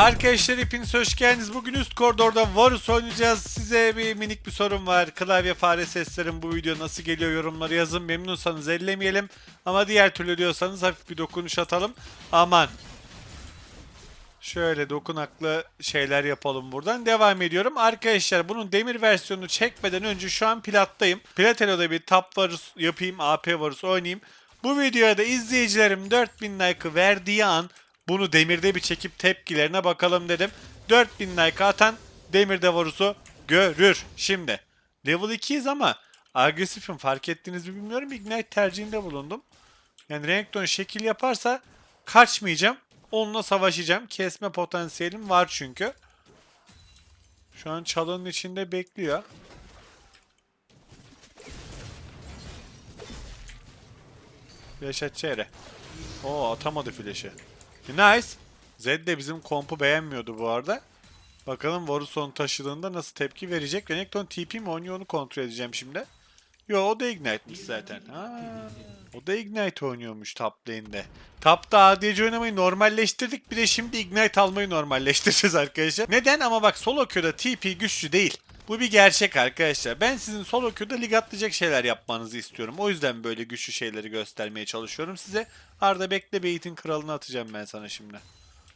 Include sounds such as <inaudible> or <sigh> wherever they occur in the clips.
Arkadaşlar hepiniz hoş geldiniz. Bugün üst koridorda Varus oynayacağız. Size bir minik bir sorum var. Klavye fare seslerim bu video nasıl geliyor yorumları yazın. Memnunsanız ellemeyelim. Ama diğer türlü diyorsanız hafif bir dokunuş atalım. Aman. Şöyle dokunaklı şeyler yapalım buradan. Devam ediyorum. Arkadaşlar bunun demir versiyonunu çekmeden önce şu an plattayım. Platelo'da bir tap varus yapayım. AP varus oynayayım. Bu videoya da izleyicilerim 4000 like'ı verdiği an bunu demirde bir çekip tepkilerine bakalım dedim. 4000 like atan demirde varusu görür. Şimdi level 2'yiz ama agresifim fark ettiniz mi bilmiyorum. Ignite tercihinde bulundum. Yani Renekton şekil yaparsa kaçmayacağım. Onunla savaşacağım. Kesme potansiyelim var çünkü. Şu an çalının içinde bekliyor. Flash yere. Oo atamadı flash'ı. Nice. Zed de bizim kompu beğenmiyordu bu arada. Bakalım Varus onu taşıdığında nasıl tepki verecek. Renekton TP mi oynuyor onu kontrol edeceğim şimdi. Yo o da Ignite'miş zaten. Ha, o da Ignite oynuyormuş top lane'de. Top'ta ADC oynamayı normalleştirdik. Bir de şimdi Ignite almayı normalleştireceğiz arkadaşlar. Neden? Ama bak solo queue'da TP güçlü değil. Bu bir gerçek arkadaşlar. Ben sizin solo queue'da lig atlayacak şeyler yapmanızı istiyorum. O yüzden böyle güçlü şeyleri göstermeye çalışıyorum size. Arda bekle beytin kralını atacağım ben sana şimdi.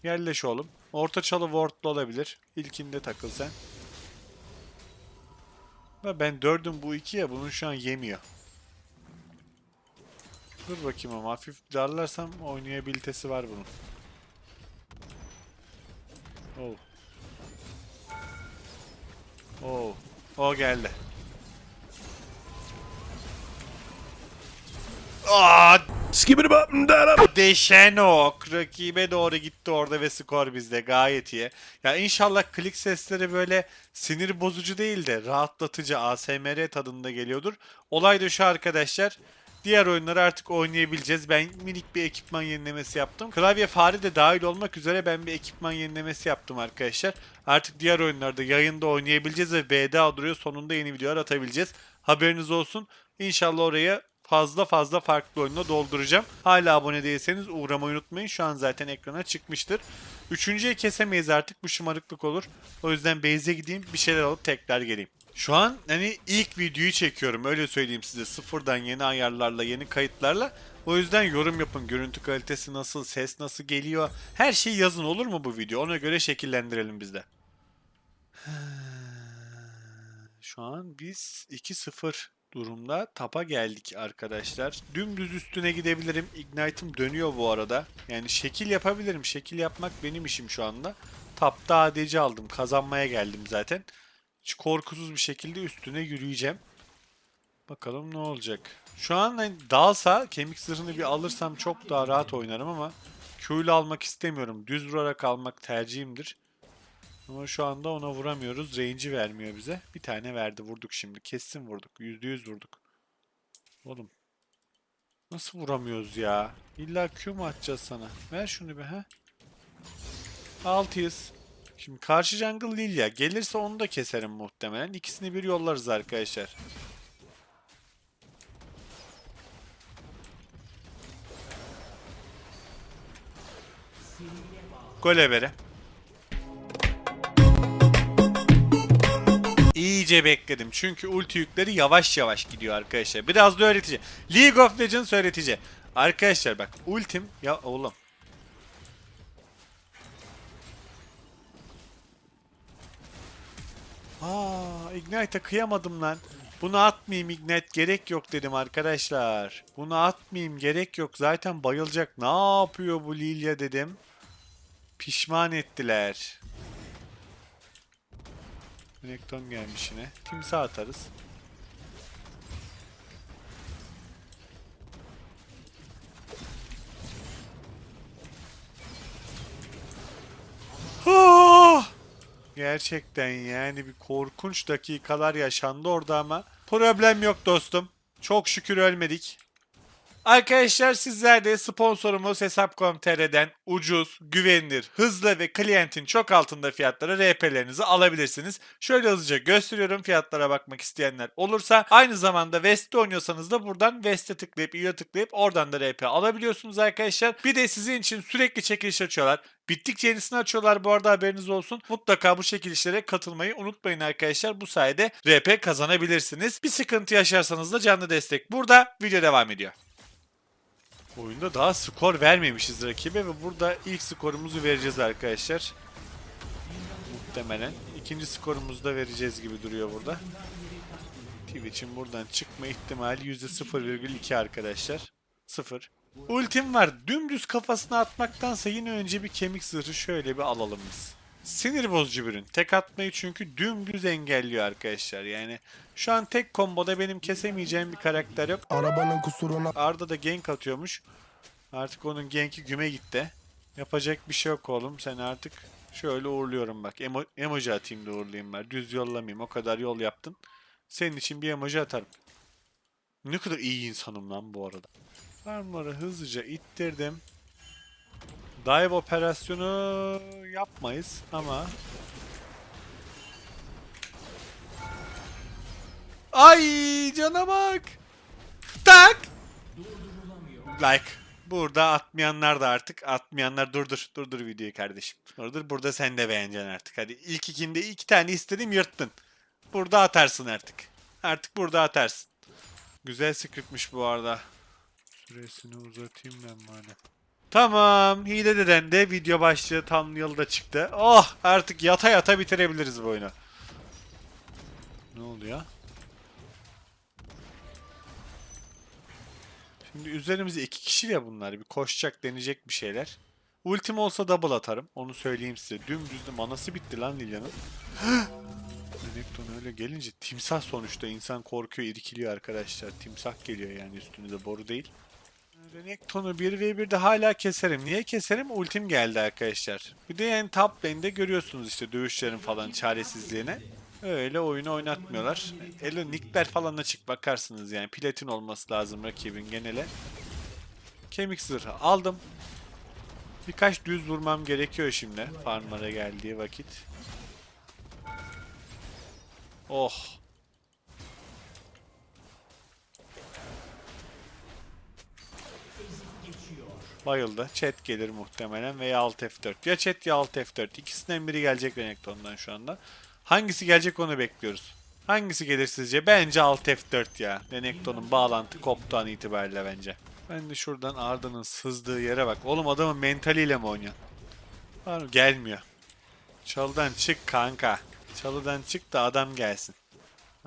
Yerleş oğlum. Orta çalı wardlu olabilir. İlkinde takıl sen. Ben dördüm bu iki ya bunun şu an yemiyor. Dur bakayım ama hafif darlarsam oynayabilitesi var bunun. Oh. Oh. O geldi. Aa, Skibidi bop and da da. Deşen ok. Rakibe doğru gitti orada ve skor bizde. Gayet iyi. Ya inşallah klik sesleri böyle sinir bozucu değil de rahatlatıcı ASMR tadında geliyordur. Olay da şu arkadaşlar. Diğer oyunları artık oynayabileceğiz. Ben minik bir ekipman yenilemesi yaptım. Klavye fare de dahil olmak üzere ben bir ekipman yenilemesi yaptım arkadaşlar. Artık diğer oyunlarda yayında oynayabileceğiz ve BDA duruyor. Sonunda yeni videolar atabileceğiz. Haberiniz olsun. İnşallah oraya fazla fazla farklı oyunla dolduracağım. Hala abone değilseniz uğramayı unutmayın. Şu an zaten ekrana çıkmıştır. Üçüncüye kesemeyiz artık. Bu şımarıklık olur. O yüzden base'e gideyim. Bir şeyler alıp tekrar geleyim. Şu an hani ilk videoyu çekiyorum. Öyle söyleyeyim size. Sıfırdan yeni ayarlarla, yeni kayıtlarla. O yüzden yorum yapın. Görüntü kalitesi nasıl, ses nasıl geliyor. Her şeyi yazın olur mu bu video? Ona göre şekillendirelim biz de. <sighs> Şu an biz 2-0 durumda tapa geldik arkadaşlar. Dümdüz üstüne gidebilirim. Ignite'ım dönüyor bu arada. Yani şekil yapabilirim. Şekil yapmak benim işim şu anda. Tapta ADC aldım. Kazanmaya geldim zaten. Hiç korkusuz bir şekilde üstüne yürüyeceğim. Bakalım ne olacak. Şu an hani dalsa kemik zırhını bir alırsam çok daha rahat oynarım ama Q'yle almak istemiyorum. Düz vurarak almak tercihimdir. Ama şu anda ona vuramıyoruz. Range'i vermiyor bize. Bir tane verdi. Vurduk şimdi. Kesin vurduk. %100 vurduk. Oğlum. Nasıl vuramıyoruz ya? İlla Q mu atacağız sana? Ver şunu bir ha. 600. Şimdi karşı jungle Lilia. Gelirse onu da keserim muhtemelen. İkisini bir yollarız arkadaşlar. Golebere. İyice bekledim. Çünkü ulti yükleri yavaş yavaş gidiyor arkadaşlar. Biraz da öğretici. League of Legends öğretici. Arkadaşlar bak ultim ya oğlum. Aa, Ignite'a kıyamadım lan. Bunu atmayayım Ignite gerek yok dedim arkadaşlar. Bunu atmayayım gerek yok. Zaten bayılacak. Ne yapıyor bu Lilia dedim. Pişman ettiler. Renekton gelmiş yine. Timsah atarız. Gerçekten yani bir korkunç dakikalar yaşandı orada ama. Problem yok dostum. Çok şükür ölmedik. Arkadaşlar sizler de sponsorumuz Hesap.com.tr'den ucuz, güvenilir, hızlı ve klientin çok altında fiyatlara RP'lerinizi alabilirsiniz. Şöyle hızlıca gösteriyorum fiyatlara bakmak isteyenler olursa. Aynı zamanda West'te oynuyorsanız da buradan West'e tıklayıp üye tıklayıp oradan da RP alabiliyorsunuz arkadaşlar. Bir de sizin için sürekli çekiliş açıyorlar. Bittikçe yenisini açıyorlar bu arada haberiniz olsun. Mutlaka bu çekilişlere katılmayı unutmayın arkadaşlar. Bu sayede RP kazanabilirsiniz. Bir sıkıntı yaşarsanız da canlı destek burada. Video devam ediyor. Oyunda daha skor vermemişiz rakibe ve burada ilk skorumuzu vereceğiz arkadaşlar. Muhtemelen. ikinci skorumuzu da vereceğiz gibi duruyor burada. Twitch'in buradan çıkma ihtimali %0,2 arkadaşlar. 0. Ultim var. Dümdüz kafasına atmaktansa yine önce bir kemik zırhı şöyle bir alalım biz. Sinir bozucu bir ürün. Tek atmayı çünkü dümdüz engelliyor arkadaşlar. Yani şu an tek komboda benim kesemeyeceğim bir karakter yok. Arabanın kusuruna Arda da gank atıyormuş. Artık onun ganki güme gitti. Yapacak bir şey yok oğlum. Sen artık şöyle uğurluyorum bak. Emo emoji atayım da uğurlayayım ben. Düz yollamayayım. O kadar yol yaptın. Senin için bir emoji atarım. Ne kadar iyi insanım lan bu arada. Farmları hızlıca ittirdim. Dive operasyonu yapmayız ama Ay cana bak. Tak. Like. Burada atmayanlar da artık atmayanlar durdur. Durdur videoyu kardeşim. Durdur. Burada sen de beğeneceksin artık. Hadi ilk ikinde iki tane istedim yırttın. Burada atarsın artık. Artık burada atarsın. Güzel scriptmiş bu arada. Süresini uzatayım ben madem. Tamam. Hile deden de video başlığı tam yılda çıktı. Oh artık yata yata bitirebiliriz bu oyunu. Ne oluyor? Şimdi üzerimizde iki kişi ya bunlar. Bir koşacak deneyecek bir şeyler. Ultim olsa double atarım. Onu söyleyeyim size. Dümdüz de manası bitti lan Lilia'nın. <gasps> Renekton öyle gelince timsah sonuçta insan korkuyor, irkiliyor arkadaşlar. Timsah geliyor yani üstünüze boru değil. Renekton'u 1v1'de hala keserim. Niye keserim? Ultim geldi arkadaşlar. Bir de yani top lane'de görüyorsunuz işte dövüşlerin falan çaresizliğine. Öyle oyunu oynatmıyorlar. Elo nickler falan açık bakarsınız yani. Platin olması lazım rakibin genele. Kemik zırhı aldım. Birkaç düz vurmam gerekiyor şimdi. Farmlara geldiği vakit. Oh. Bayıldı. Chat gelir muhtemelen veya Alt F4. Ya chat ya Alt F4. İkisinden biri gelecek Renekton'dan şu anda. Hangisi gelecek onu bekliyoruz. Hangisi gelir sizce? Bence Alt F4 ya. Renekton'un bağlantı koptu an itibariyle bence. Ben de şuradan Arda'nın sızdığı yere bak. Oğlum adamın mentaliyle mi oynuyor? Var? Gelmiyor. Çalıdan çık kanka. Çalıdan çık da adam gelsin.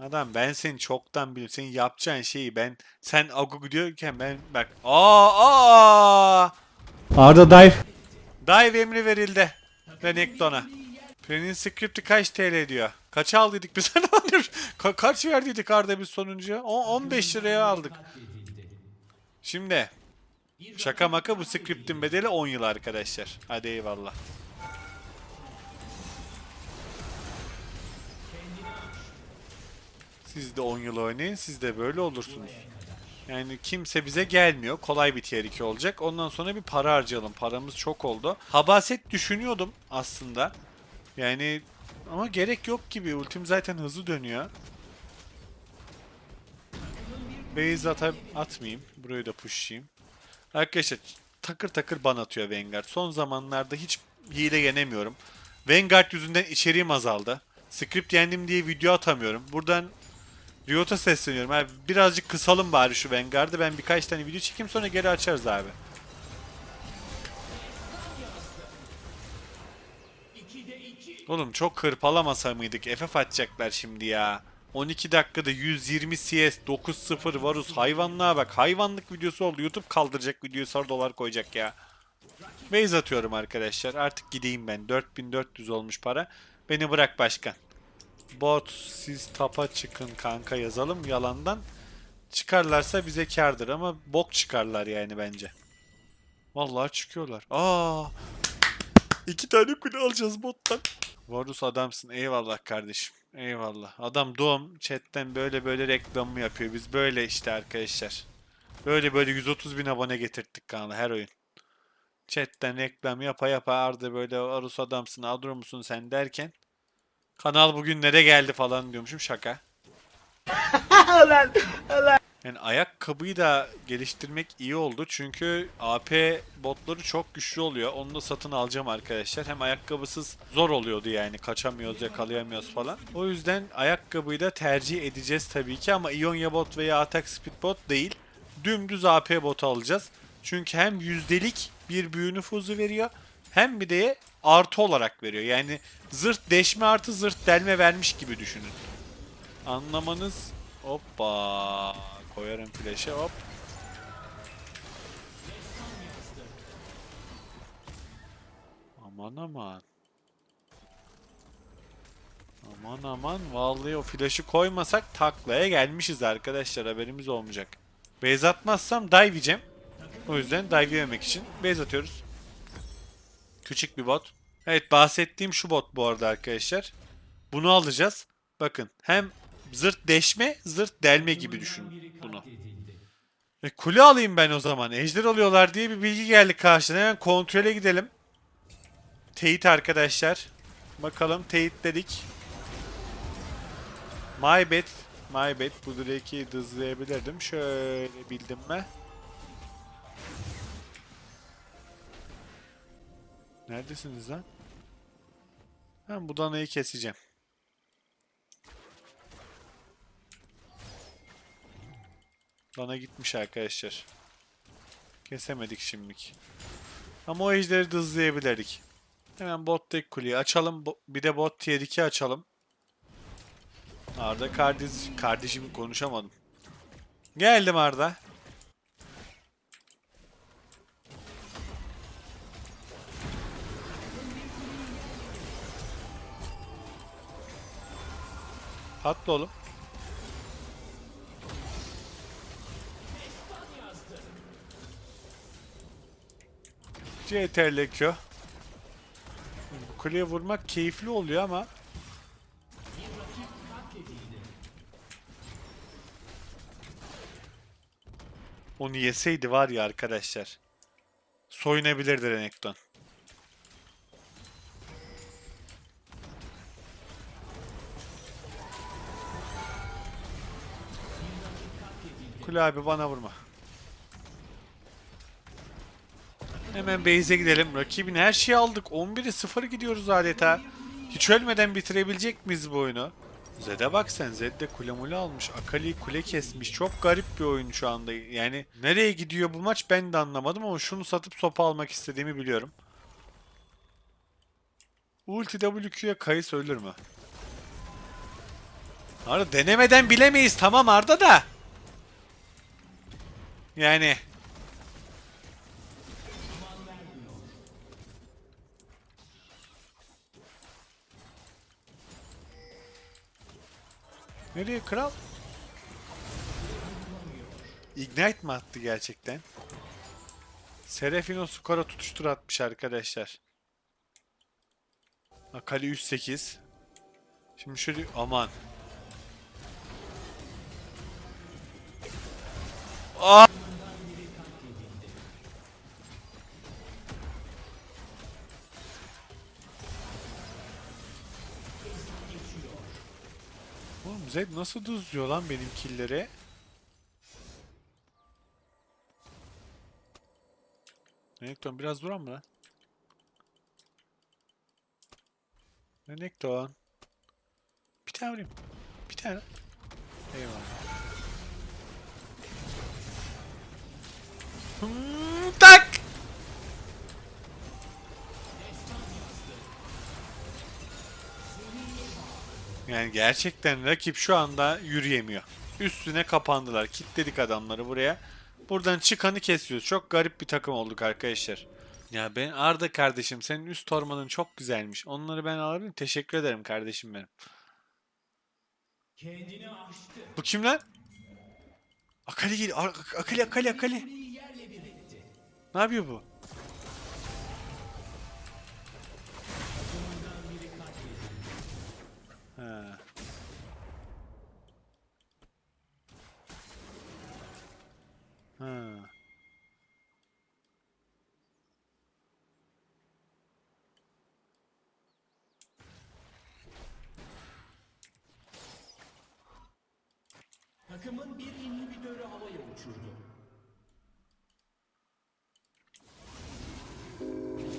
Adam ben seni çoktan biliyorum. Senin yapacağın şeyi ben sen Agu diyorken ben bak aa aa Arda dive. Dive emri verildi Renekton'a. Prenin script'i kaç TL diyor? Kaç aldıydık biz? <laughs> Ka- kaç verdiydik Arda biz sonuncuya? O 15 liraya aldık. Şimdi şaka maka bu script'in bedeli 10 yıl arkadaşlar. Hadi eyvallah. Siz de 10 yıl oynayın, siz de böyle olursunuz. Yani kimse bize gelmiyor. Kolay bir tier 2 olacak. Ondan sonra bir para harcayalım. Paramız çok oldu. Habaset düşünüyordum aslında. Yani ama gerek yok gibi. Ultim zaten hızlı dönüyor. Base ata atmayayım. Burayı da pushlayayım. Arkadaşlar takır takır ban atıyor Vanguard. Son zamanlarda hiç hile yenemiyorum. Vanguard yüzünden içeriğim azaldı. Script yendim diye video atamıyorum. Buradan Riot'a sesleniyorum abi. Birazcık kısalım bari şu Vanguard'ı. Ben birkaç tane video çekeyim sonra geri açarız abi. Oğlum çok hırpalamasa mıydık? FF atacaklar şimdi ya. 12 dakikada 120 CS 9-0 Varus hayvanlığa bak. Hayvanlık videosu oldu. YouTube kaldıracak videoyu sonra dolar koyacak ya. Base atıyorum arkadaşlar. Artık gideyim ben. 4400 olmuş para. Beni bırak başkan. Bot siz tapa çıkın kanka yazalım yalandan. Çıkarlarsa bize kardır ama bok çıkarlar yani bence. Vallahi çıkıyorlar. Aa! İki tane kule alacağız bottan. Varus adamsın. Eyvallah kardeşim. Eyvallah. Adam doğum chatten böyle böyle reklamı yapıyor. Biz böyle işte arkadaşlar. Böyle böyle 130 bin abone getirttik kanala her oyun. Chatten reklam yapa yapa Arda böyle Arus adamsın Adro musun sen derken kanal bugünlere geldi falan diyormuşum şaka. <laughs> Yani ayakkabıyı da geliştirmek iyi oldu çünkü AP botları çok güçlü oluyor. Onu da satın alacağım arkadaşlar. Hem ayakkabısız zor oluyordu yani kaçamıyoruz yakalayamıyoruz falan. O yüzden ayakkabıyı da tercih edeceğiz tabii ki ama Ionia bot veya Attack Speed bot değil. Dümdüz AP botu alacağız. Çünkü hem yüzdelik bir büyü nüfuzu veriyor hem bir de artı olarak veriyor. Yani zırt deşme artı zırt delme vermiş gibi düşünün. Anlamanız hoppa koyarım flash'e hop. Aman aman. Aman aman vallahi o flash'ı koymasak taklaya gelmişiz arkadaşlar haberimiz olmayacak. Base atmazsam dive yiyeceğim. O yüzden dive yememek için base atıyoruz. Küçük bir bot. Evet bahsettiğim şu bot bu arada arkadaşlar. Bunu alacağız. Bakın hem zırt deşme zırt delme gibi düşünün bunu. E, kule alayım ben o zaman. Ejder alıyorlar diye bir bilgi geldi karşına. Hemen kontrole gidelim. Teyit arkadaşlar. Bakalım teyit dedik. My bad. My bad. Bu Drake'i hızlayabilirdim. Şöyle bildim mi? Neredesiniz lan? Ben bu danayı keseceğim. Dana gitmiş arkadaşlar. Kesemedik şimdilik. Ama o ejderi de hızlayabilirdik. Hemen bot tek kuleyi açalım. Bir de bot tier 2 açalım. Arda kardeş, kardeşim konuşamadım. Geldim Arda. Patla oğlum. CTRL Q. Kuleye vurmak keyifli oluyor ama Onu yeseydi var ya arkadaşlar. Soyunabilirdi Renekton. Kule abi bana vurma. Hemen base'e gidelim. Rakibin her şeyi aldık. 11'e 0 gidiyoruz adeta. Hiç ölmeden bitirebilecek miyiz bu oyunu? Zed'e bak sen. Zed kule mule almış. Akali'yi kule kesmiş. Çok garip bir oyun şu anda. Yani nereye gidiyor bu maç ben de anlamadım ama şunu satıp sopa almak istediğimi biliyorum. Ulti WQ'ya kayıs ölür mü? Arda denemeden bilemeyiz tamam Arda da. Yani Nereye kral? Ignite mi attı gerçekten? Serafino skora tutuştur atmış arkadaşlar. Akali 108. Şimdi şöyle aman. Aa! Zed nasıl dızlıyor lan benim killeri? Renekton biraz duran mı lan? Renekton. Bir tane vurayım. Bir tane. Eyvallah. Hmm, tak! Yani gerçekten rakip şu anda yürüyemiyor. Üstüne kapandılar. Kitledik adamları buraya. Buradan çıkanı kesiyoruz. Çok garip bir takım olduk arkadaşlar. Ya ben Arda kardeşim senin üst ormanın çok güzelmiş. Onları ben alabilirim. Teşekkür ederim kardeşim benim. Bu kim lan? Akali gel. Akali Akali Akali. Ne yapıyor bu? Ha. Takımın bir inhibitörü havaya uçurdu.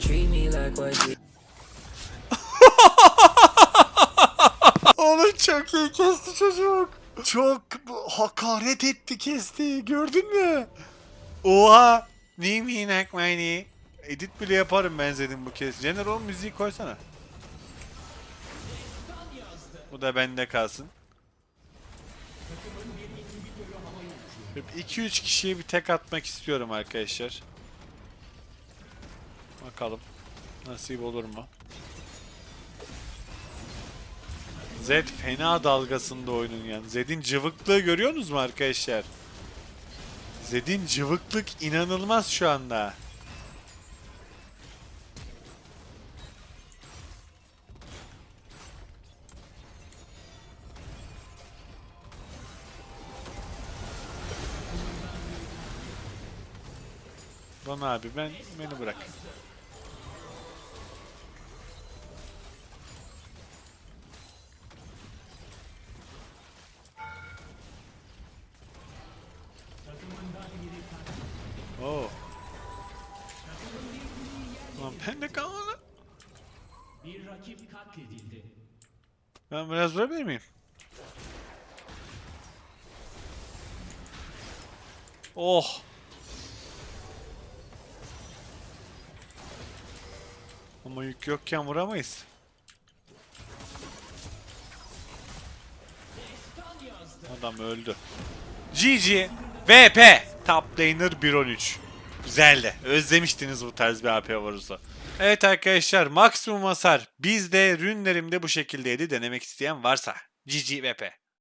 Treat me like what you <laughs> Oğlum çok iyi kesti çocuk. Çok hakaret etti kesti. Gördün mü? Oha. Ni mi nak. Edit bile yaparım ben Zed'in bu kez. General müziği koysana. Bu da bende kalsın. 2-3 kişiye bir tek atmak istiyorum arkadaşlar. Bakalım. Nasip olur mu? Zed fena dalgasında oyunun yani. Zed'in cıvıklığı görüyorsunuz mu arkadaşlar? Zed'in cıvıklık inanılmaz şu anda. Lan abi ben beni bırak. Ben biraz vurabilir miyim? Oh. Ama yük yokken vuramayız. Adam öldü. GG VP Top Laner 1.13 Güzeldi. Özlemiştiniz bu tarz bir AP varsa. Evet arkadaşlar maksimum hasar bizde rünlerimde bu şekildeydi denemek isteyen varsa. GG VP.